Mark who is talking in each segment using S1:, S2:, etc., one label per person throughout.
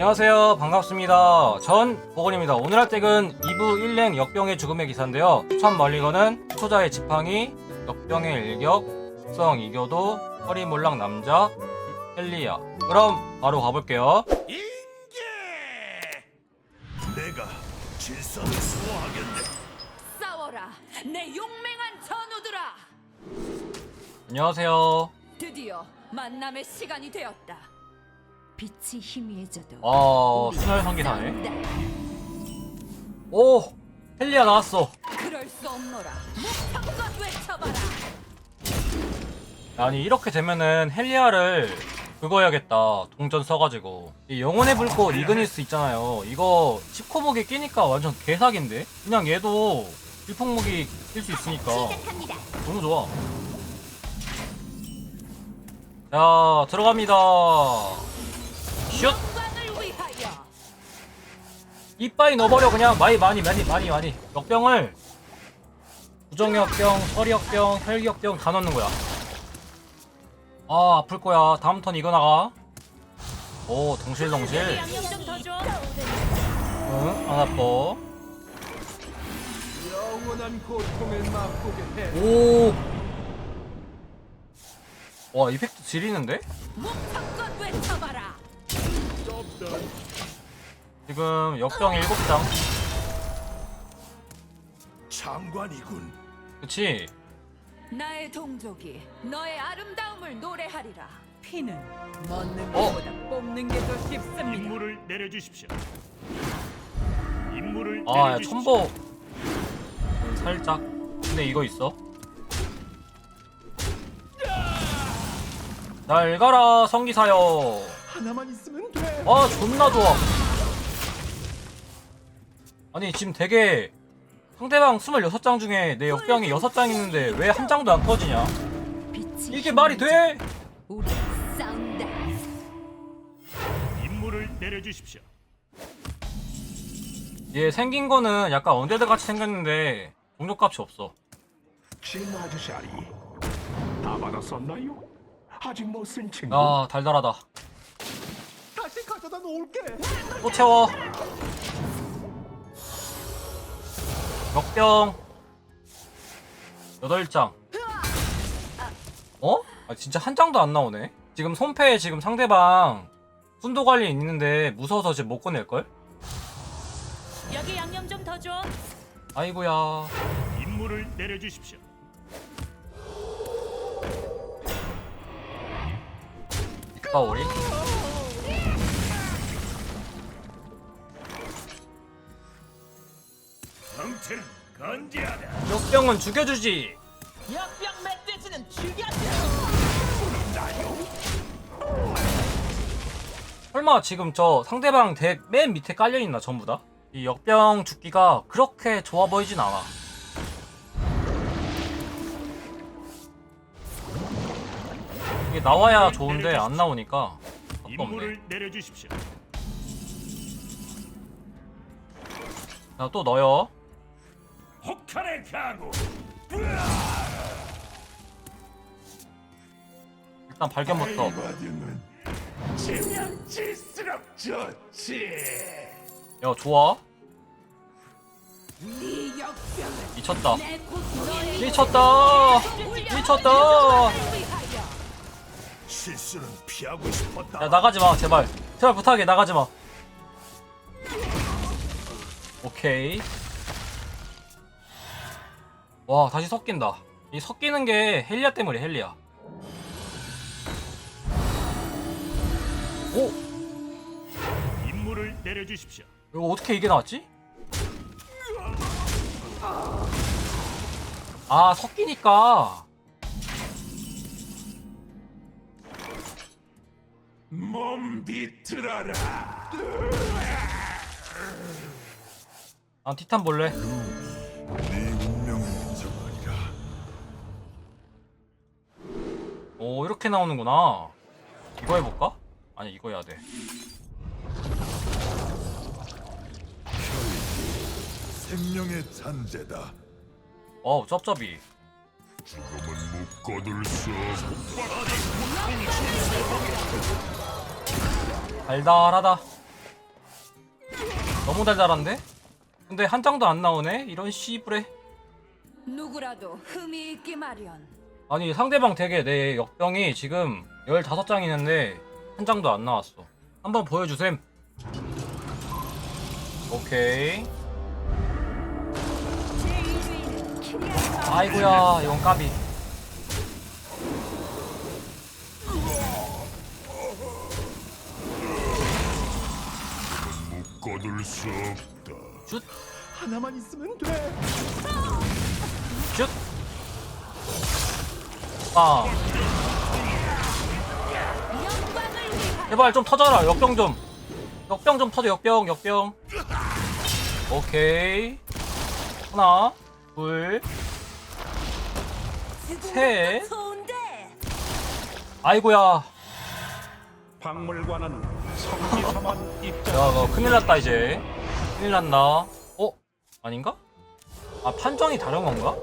S1: 안녕하세요. 반갑습니다. 전 보건입니다. 오늘 할 덱은 2부 1랭 역병의 죽음의 기사인데요. 첫 멀리건은 초자의 지팡이 역병의 일격 성 이교도 허리몰랑 남자 헬리아 그럼 바로 가볼게요.
S2: 인계! 내가 질서를 수호하겠네.
S3: 싸워라 내 용맹한 전우들아!
S1: 안녕하세요.
S3: 드디어 만남의 시간이 되었다 빛이 희미해져도
S1: 아 순혈 성기사네 오 헬리아 나왔어.
S3: 그럴 수 없노라. 목청껏 외쳐봐라.
S1: 아니 이렇게 되면은 헬리아를 그거 해야겠다. 동전 써가지고. 이 영혼의 불꽃 이그니스 있잖아요. 이거 10코목에 끼니까 완전 개사기인데? 그냥 얘도 일폭무기 낄수 있으니까. 너무 좋아. 자 들어갑니다 슛 이빠이 넣어버려 그냥 많이 많이 많이 많이 많이 역병을 부정역병, 서리역병, 혈기역병 다 넣는 거야 아 아플 거야 다음 턴 이거 나가 오 덩실덩실
S3: 양념 좀더 줘.
S1: 응? 안 아파
S4: 영원한 고통을 맛보게 해.
S1: 오. 와 이펙트 지리는데?
S3: 목청껏 외쳐봐라
S1: 지금 역병 7장
S2: 장관이군.
S1: 그치?
S3: 나의 동족이 너의 아름다움을 노래하리라
S5: 피는 먹는
S1: 어?
S5: 것보다 뽑는 게 더 쉽습니다.
S2: 임무를 내려주십시오. 임무를
S1: 아 야,
S2: 내려주십시오.
S1: 첨보 음, 살짝 근데 이거 있어 날 가라 성기사여
S4: 하나만 있으면 돼.
S1: 아 존나 좋아 아니 지금 되게 상대방 26장 중에 내 역병이 6장 있는데 왜 한 장도 안 터지냐
S3: 빛이
S1: 이게 말이 돼?
S3: 우리 싸운다
S2: 임무를 내려주십시오.
S1: 얘 생긴 거는 약간 언데드 같이 생겼는데 동력값이 없어
S6: 진아저씨아리 다 받았었나요? 아직 못쓴 친구
S1: 아 달달하다
S4: 가져다 놓을게.
S1: 또 채워 역병 8장 어? 아, 진짜 한 장도 안 나오네 지금 손패에 지금 상대방 순도 관리 있는데 무서워서 지금 못 꺼낼 걸?
S3: 여기 양념 좀 더 줘.
S1: 아이고야
S2: 임무를 내려주십시오.
S1: 가오리
S2: 정체는 건재하다.
S1: 역병은 죽여주지
S5: 역병 멧돼지는 죽여.
S1: 설마 지금 저 상대방 덱 맨 밑에 깔려있나 전부 다? 이 역병 죽기가 그렇게 좋아 보이진 않아 이게 나와야 좋은데 안 나오니까 답도 없네
S2: 임무를 내려주십시오.
S1: 자또 넣어요
S2: 혹한의 각오.
S1: 일단 발견부터
S6: 받으면 지면 질수록 좋지.
S1: 야 좋아.
S3: 네 역병을
S1: 미쳤다. 미쳤다. 미쳤다.
S2: 실수는 피하고 싶었다.
S1: 야 나가지마 제발. 제발 부탁해 나가지마. 오케이 와 다시 섞인다. 이 섞이는 게 헬리아 때문에 헬리아. 오!
S2: 임무를 내려주십시오.
S1: 이거 어떻게 이게 나왔지? 아 섞이니까.
S6: 몸 비틀어라.
S1: 난 티탄 볼래.
S6: 네
S1: 오 이렇게 나오는구나. 이거 해볼까? 아니 이거 해야 돼.
S6: 생명의 잔재다.
S1: 어우 쩝쩝이.
S6: 죽음은 묶어둘 수
S1: 달달하다. 너무 달달한데? 근데 한 장도 안 나오네? 이런 씨부레
S3: 누구라도 흠이 있기 마련.
S1: 아니 상대방 덱에 내 역병이 지금 15장 있는데 한 장도 안 나왔어 한번 보여주셈 오케이
S3: 제 1위는 키리아가
S1: 아이고야 이건 까비
S6: 묶어둘 수 없다.
S1: 슛
S4: 하나만 있으면 돼.
S1: 슛!
S3: 위하여.
S1: 제발 좀 터져라 역병 좀 역병 좀 터져 역병 역병 오케이 하나 둘 셋.
S3: 좋은데.
S1: 아이고야
S2: 박물관은 성지서만 입장.
S1: 야, 너 큰일 났다 이제. 큰일 났나? 어? 아닌가? 아, 판정이 다른 건가?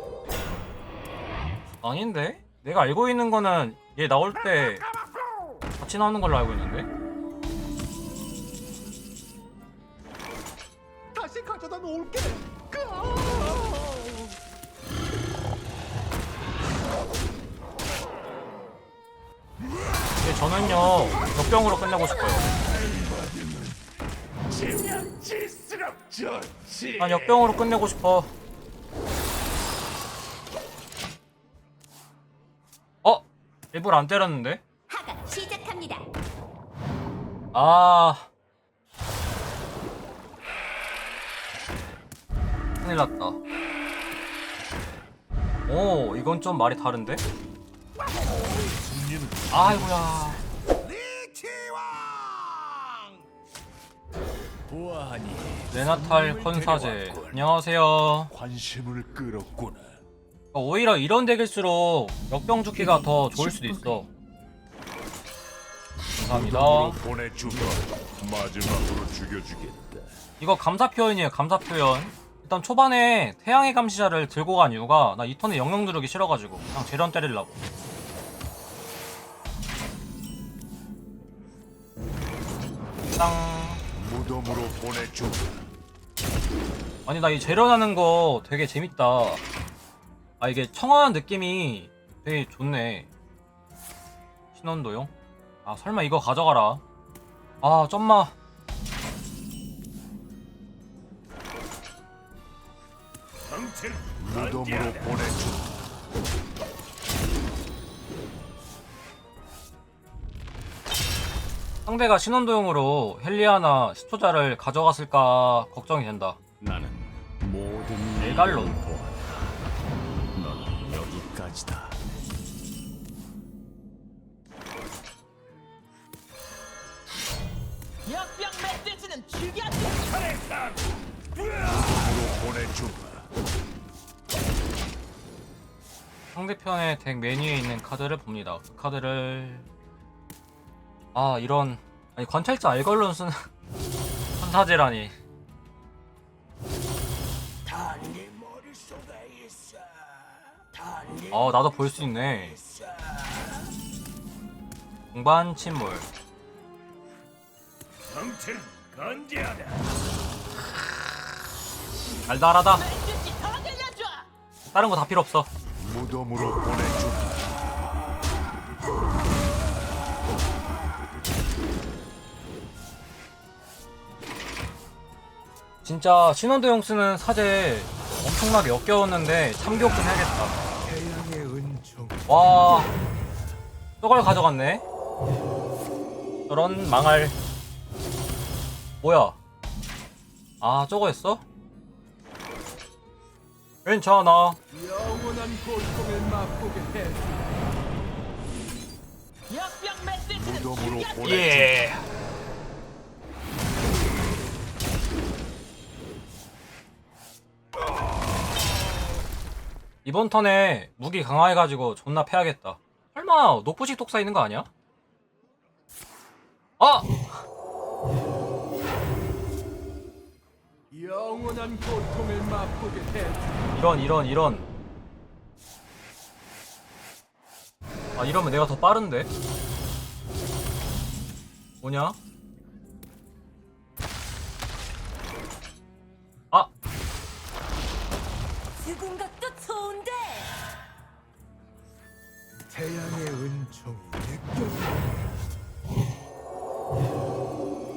S1: 아닌데? 내가 알고 있는 거는 얘 나올 때 같이 나오는 걸로 알고 있는데?
S4: 다시 가져다 놓을게.
S1: 근데 저는요, 역병으로 끝내고 싶어요. 난 역병으로 끝내고 싶어. 일부러 안 때렸는데?
S3: 하가 시작합니다.
S1: 아. 큰일 났다. 오, 이건 좀 말이 다른데? 아이고야.
S6: 보아하니
S1: 레나탈 컨사제. 안녕하세요.
S6: 관심을 끌었구나.
S1: 오히려 이런 덱일수록 역병 죽기가 더 좋을 수도 있어. 감사합니다.
S6: 보내주마. 마지막으로 죽여주겠다.
S1: 이거 감사 표현이에요, 감사 표현. 일단 초반에 태양의 감시자를 들고 간 이유가 나 이 턴에 영영 누르기 싫어가지고 그냥 재련 때리려고. 땅.
S6: 무덤으로 보내주마.
S1: 아니 나 이 재련하는 거 되게 재밌다. 아 이게 청아한 느낌이 되게 좋네. 신원도용? 아 설마 이거 가져가라. 아 점마.
S6: 무덤으로. 보내주마.
S1: 상대가 신원도용으로 헬리아나 시초자를 가져갔을까 걱정이 된다.
S2: 나는 모든
S1: 메갈론.
S2: 여기까지다.
S5: 역병 멧돼지는
S2: 가고.
S6: 무덤으로 보내주마.
S1: 상대편의 덱 메뉴에 있는 카드를 봅니다. 그 카드를 아 이런 아니 관찰자 알걸론 쓰는 판사제라니. 어 나도 볼 수 있네. 공반 침몰. 달달하다. 다른 거 다 필요 없어.
S6: 무덤으로 보내주마.
S1: 진짜 신원도용 쓰는 사제 엄청나게 역겨웠는데 참교육 좀 해야겠다. 와, 저걸 가져갔네. 저런 망할. 뭐야? 아, 저거였어? 괜찮아.
S4: 영원한 고통을 맛보게 해.
S6: 무덤으로. 보내.
S1: 예. 이번 턴에 무기 강화해가지고 존나 패야겠다. 설마 노포식 독사 있는 거 아니야? 아!
S4: 영원한 고통을 맛보게 해.
S1: 이런 이런 이런 아 이러면 내가 더 빠른데? 뭐냐? 아! 누군가 태양의
S4: 은총이 느껴.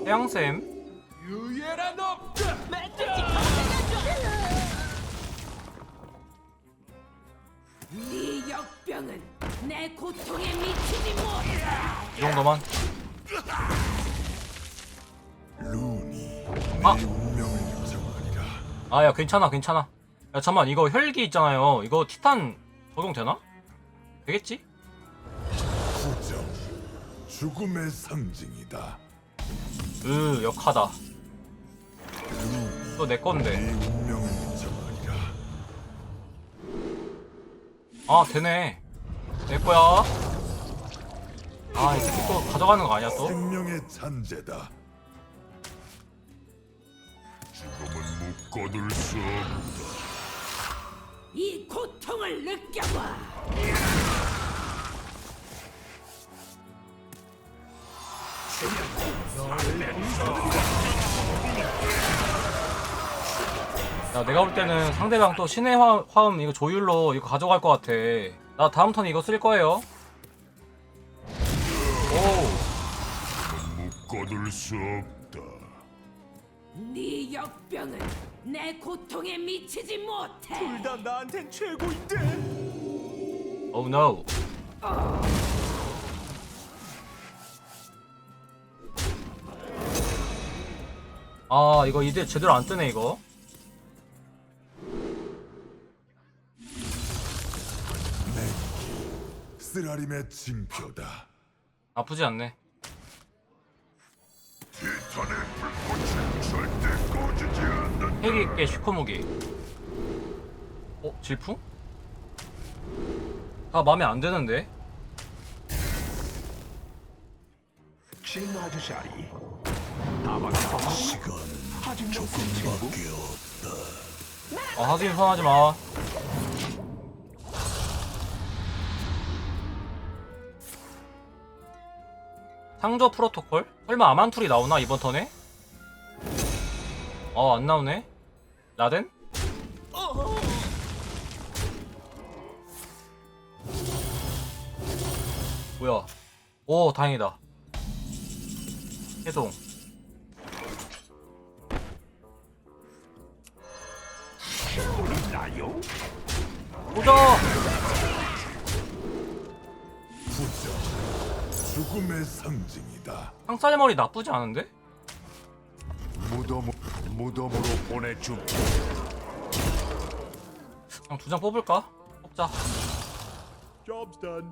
S5: 태양샘. 유예란 없다.
S3: 네 역병은 내 고통에 미치지 못해.
S1: 이 정도만.
S6: 루니
S1: 아.
S6: 운명을 결정하리라.
S1: 아야 괜찮아 괜찮아. 야 잠만 이거 혈기 있잖아요. 이거 티탄 적용되나? 되겠지?
S6: 죽음의 상징이다.
S1: 으 역하다 이거 내 건데
S6: 정하리라.
S1: 아 되네 내 거야 아 이 새끼 또 가져가는 거 아니야 또?
S6: 생명의 잔재다. 죽음은 묶어둘 수 없다.
S3: 이 고통을 느껴봐.
S1: 야 내가 볼 때는 상대방 또 신의 화, 화음 이거 조율로 이거 가져갈 것 같아 나 다음 턴 이거 쓸 거예요 오
S6: 묶어둘 수 없다.
S3: 네 역병은 내 고통에 미치지 못해.
S4: 둘 다 나한텐 최고인데.
S1: Oh no 아 이거 이제 제대로 안 뜨네 이거
S6: 쓰라림의 징표다.
S1: 나쁘지 않네
S6: 티탄의 불꽃은 절대 꺼지지 않는다.
S1: 핵이 있게 슈퍼무기 어? 질풍? 다 맘에 안 드는데?
S6: 시간은 조금밖에 없다.
S1: 아 하수인 선하지 마 상조 프로토콜? 설마 아만툴이 나오나 이번 턴에? 어 안 나오네 라덴? 뭐야 오 다행이다 해동 보자
S6: 부정, 죽음의 상징이다.
S1: 상살 머리 나쁘지 않은데?
S6: 무덤, 무덤으로 보내주마.
S1: 그냥 두 장 뽑을까? 뽑자
S4: Job's done.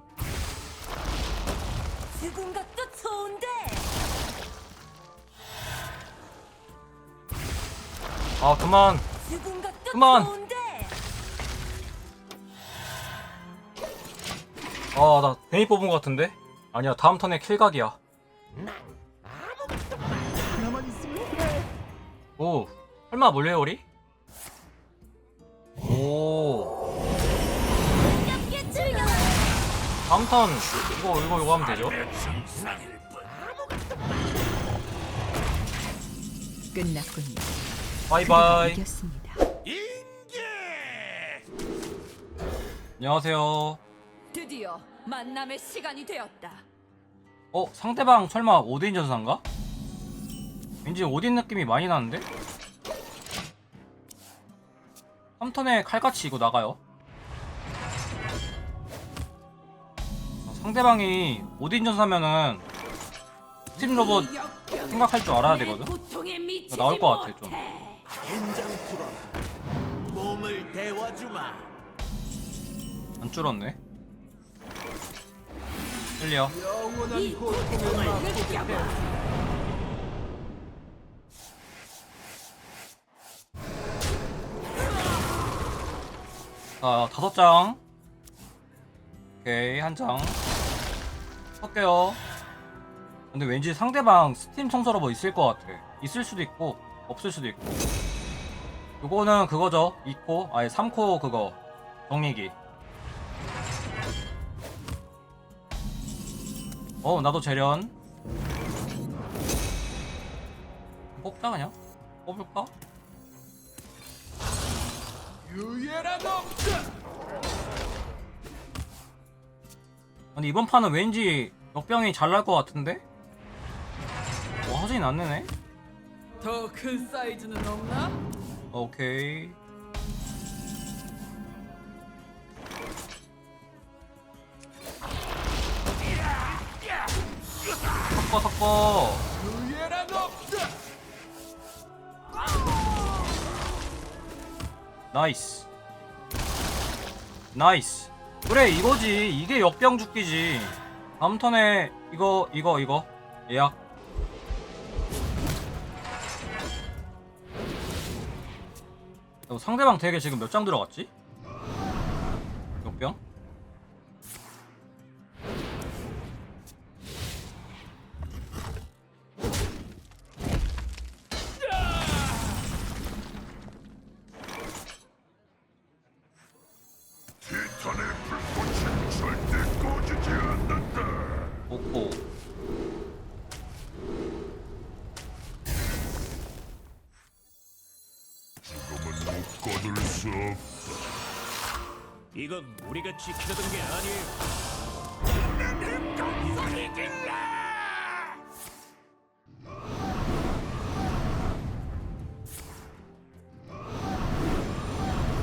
S3: 죽은 것도 좋은데.
S1: 아 그만
S3: 죽은 것도
S1: 그만.
S3: 좋은데.
S1: 아 나 괜히 뽑은 것 같은데? 아니야 다음 턴에 킬각이야. 오 설마 몰래요리? 오. 다음 턴 이거 이거 이거 하면 되죠?
S7: 끝났군요.
S1: 바이바이
S7: 이겼습니다.
S1: 안녕하세요
S3: 드디어 만남의 시간이 되었다.
S1: 어 상대방 설마 오딘 전사인가? 왠지 오딘 느낌이 많이 나는데? 3턴에 칼같이 이거 나가요 어, 상대방이 오딘 전사면은 스팀 로봇 생각할 줄 알아야
S3: 내
S1: 되거든? 나올 것 같아, 좀.
S3: 못해.
S2: 몸을 데워주마
S1: 안 줄었네
S4: 해.
S1: 자 다섯 장. 오케이 한장. 할게요. 근데 왠지 상대방 스팀 청소로 뭐 있을 것 같아. 있을 수도 있고 없을 수도 있고. 요거는 그거죠. 2코 아니 3코 그거. 정리기 어 나도 재련 뽑자 그냥 뽑을까?
S4: 유예란 없다.
S1: 이번 판은 왠지 역병이 잘 날 것 같은데? 뭐 하진이 안 내네?
S5: 더 큰 사이즈는 없나?
S1: 오케이. 섞어 섞어. 나이스. 나이스. 그래 이거지. 이게 역병 죽기지. 다음 턴에 이거 이거 이거 예약. 어, 상대방 덱에 지금 몇 장 들어갔지?
S2: 이건 우리가 지키려던 게 아니에요.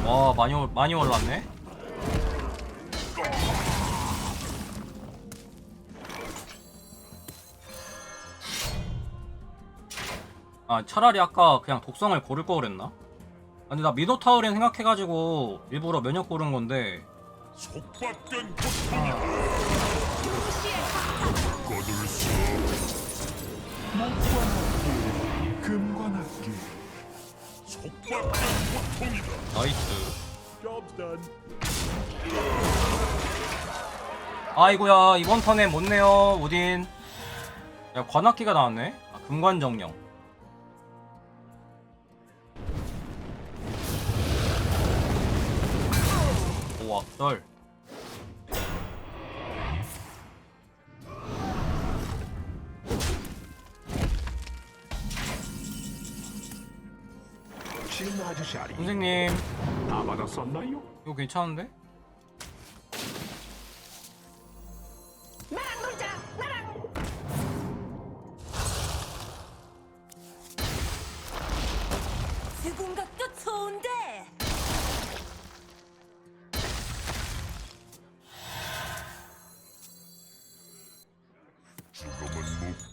S1: 와 많이 올- 많이 올랐네. 아 차라리 아까 그냥 독성을 고를 거 그랬나? 아니 나 미노타우린 생각해가지고 일부러 면역 고른 건데
S6: 속박된 고통이다. 거둘 수. 속박된 고통이다.
S1: 나이스.
S4: Job's done.
S1: 아이고야 이번 턴에 못 내요 우딘. 야 관악기가 나왔네. 아, 금관정령. 오 악설.
S6: 신 아저씨 아니
S1: 선생님
S6: 다 받았었나요?
S1: 이거 괜찮은데?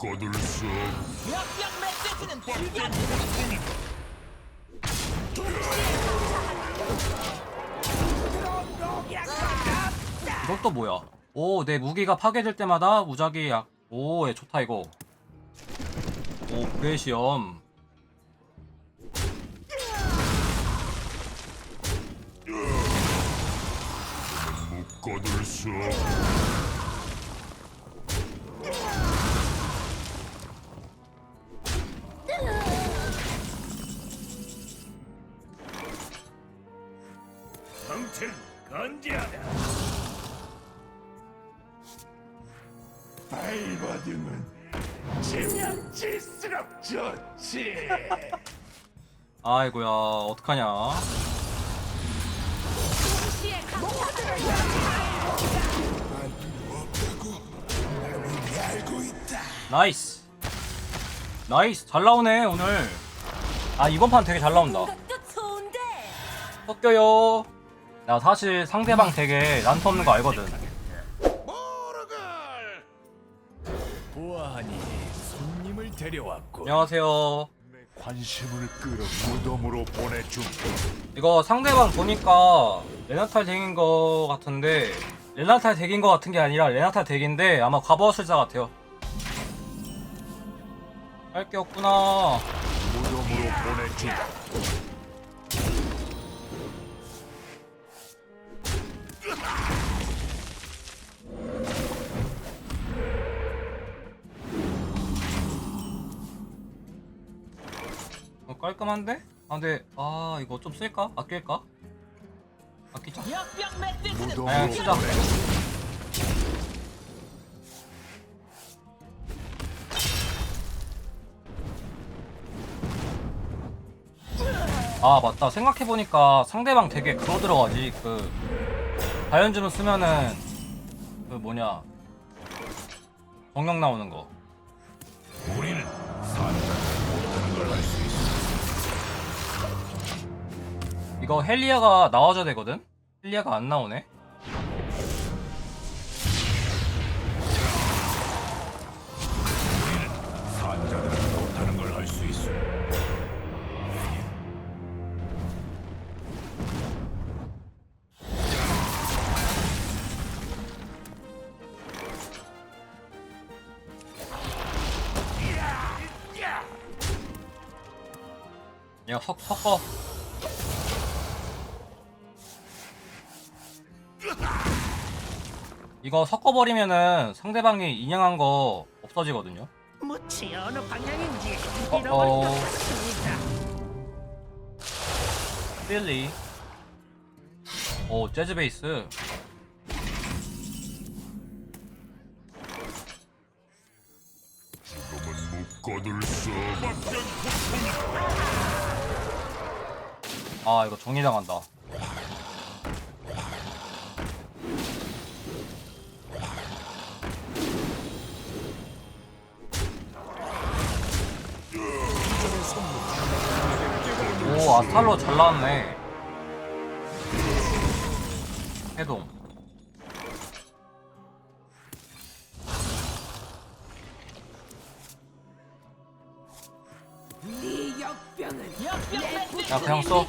S6: 거둘 수.
S5: 역병 메시지는
S6: 속박된 고통이다.
S1: 이것도 뭐야? 오, 내 무기가 파괴될 때마다 무작위 약. 오, 얘 좋다 이거. 오, 브레시엄.
S6: 못 거둘 수 없 바이바디는 지명질수록 좋지.
S1: 아이고야, 어떡하냐. 나이스. 나이스. 잘 나오네, 오늘. 아, 이번 판 되게 잘 나온다. 섞여요. 나 사실 상대방 되게 난투 없는 거 알거든.
S2: 데려왔고.
S1: 안녕하세요.
S6: 관심을 끌어 무덤으로 보내준
S1: 이거 상대방 보니까 레나탈 덱인 거 같은데 레나탈 덱인 거 같은 게 아니라 레나탈 덱인데 아마 과부하술사 같아요. 할 게 없구나.
S6: 무덤으로 보내준
S1: 깔끔한데? 아 근데 아 이거 좀 쓸까? 아낄까? 아끼자. 그냥
S6: 무덤으로
S1: 쓰자. 아 맞다 생각해보니까 상대방 되게 그거 들어가지 그 자연주문 쓰면은 그 뭐냐 정령 나오는 거
S6: 우리는
S1: 이거 헬리아가 나와줘야 되거든? 헬리아가 안 나오네? 야, 섞, 섞어. 이거 섞어버리면은 상대방이 인양한 거 없어지거든요.
S7: 무치 어느 방향인지
S1: 어,
S7: 잃어버린
S1: 어.
S7: 것 같습니다.
S1: 필리. 오, 재즈 베이스.
S6: 지금은 묶어둘 수.
S1: 아, 이거 정리당한다. 오, 아스탈로 잘 나왔네. 해동. 야, 그냥 써.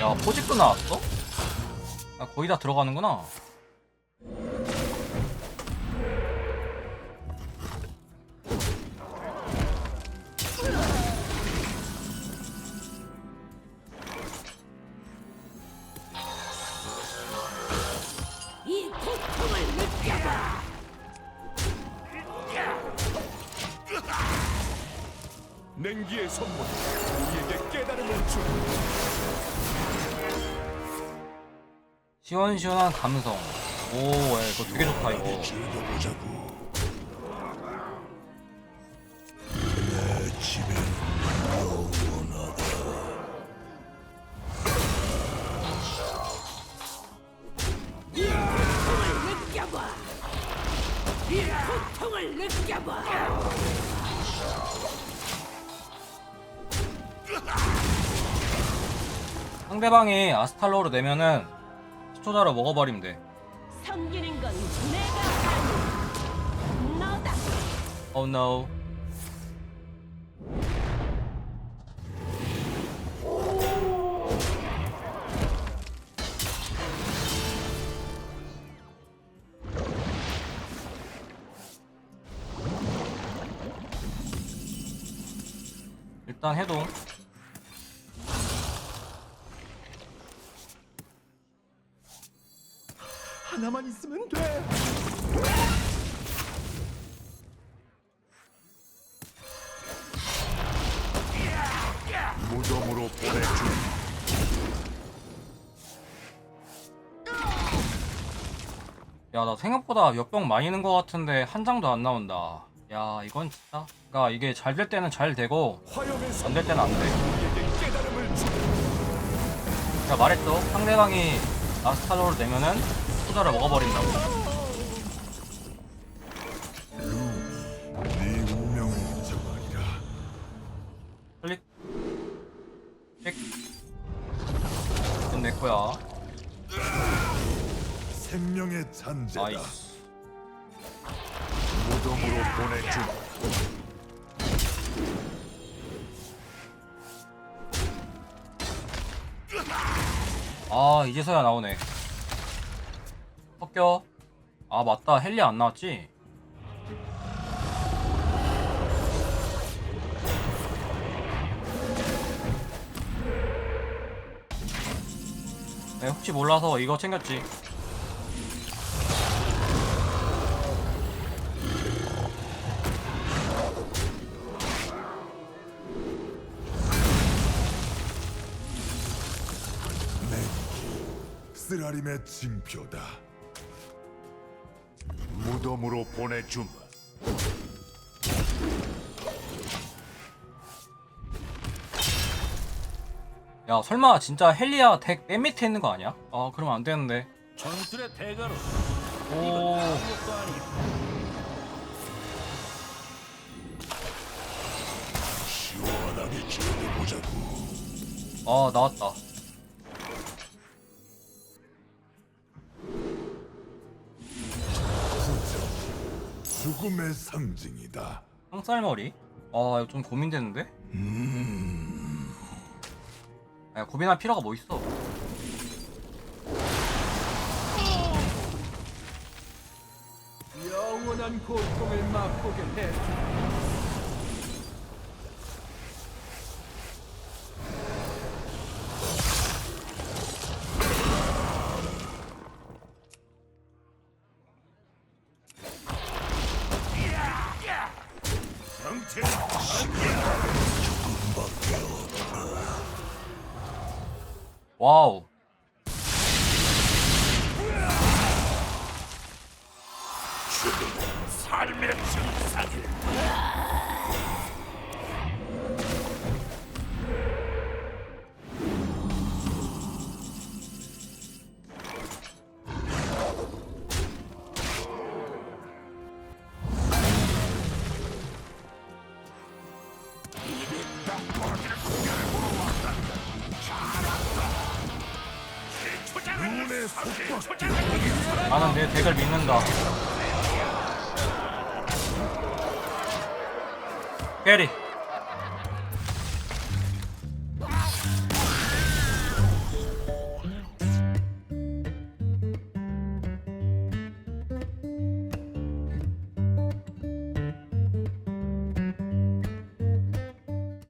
S1: 야, 포직도 나왔어? 야, 거의 다 들어가는구나.
S3: 이 고통을 느껴봐.
S4: 냉기의 선물 우리에게 깨달음을 주
S1: 시원시원한 감성. 오, 야, 이거 되게 좋다, 이거. 상대방이 아스탈로를 내면은 시초자로 먹어버리면 돼.
S3: 섬기는 건 내가 아니 너다.
S1: Oh no. 일단 해동.
S4: 하나만 있으면 돼
S6: 무덤으로 보내주.
S1: 야, 나 생각보다 역병 많이 는것 같은데 한 장도 안 나온다. 야, 이건 진짜. 그러니까 이게 잘 될 때는 잘 되고 안 될 때는 안 돼. 제가 말했죠. 상대방이 아스탈로를 내면은 투자를 먹어버린다고.
S6: 네 운명을 정하리라.
S1: 클릭. 픽. 이건 내 거야.
S6: 생명의 잔재다.
S1: 나이스.
S6: 무덤으로 보내주.
S1: 아, 이제서야 나오네. 섞여. 아, 맞다. 헬리 안 나왔지? 네, 혹시 몰라서 이거 챙겼지.
S6: 쓰라림의 징표다. 무덤으로 보내주마.
S1: 야, 설마 진짜 헬리아 덱 맨 밑에 있는 거 아니야? 아, 그러면 안 되는데.
S2: 전술의 대가로
S1: 오.
S2: 시원하게 지내보자고.
S1: 아 나왔다.
S2: 죽음의 상징이다.
S1: 황살머리? 아 이거 좀 고민되는데? 야 고민할 필요가 뭐 있어?
S4: 영원한 고통을 맛보게 해.
S1: 와우.
S2: 삶의 증상이다.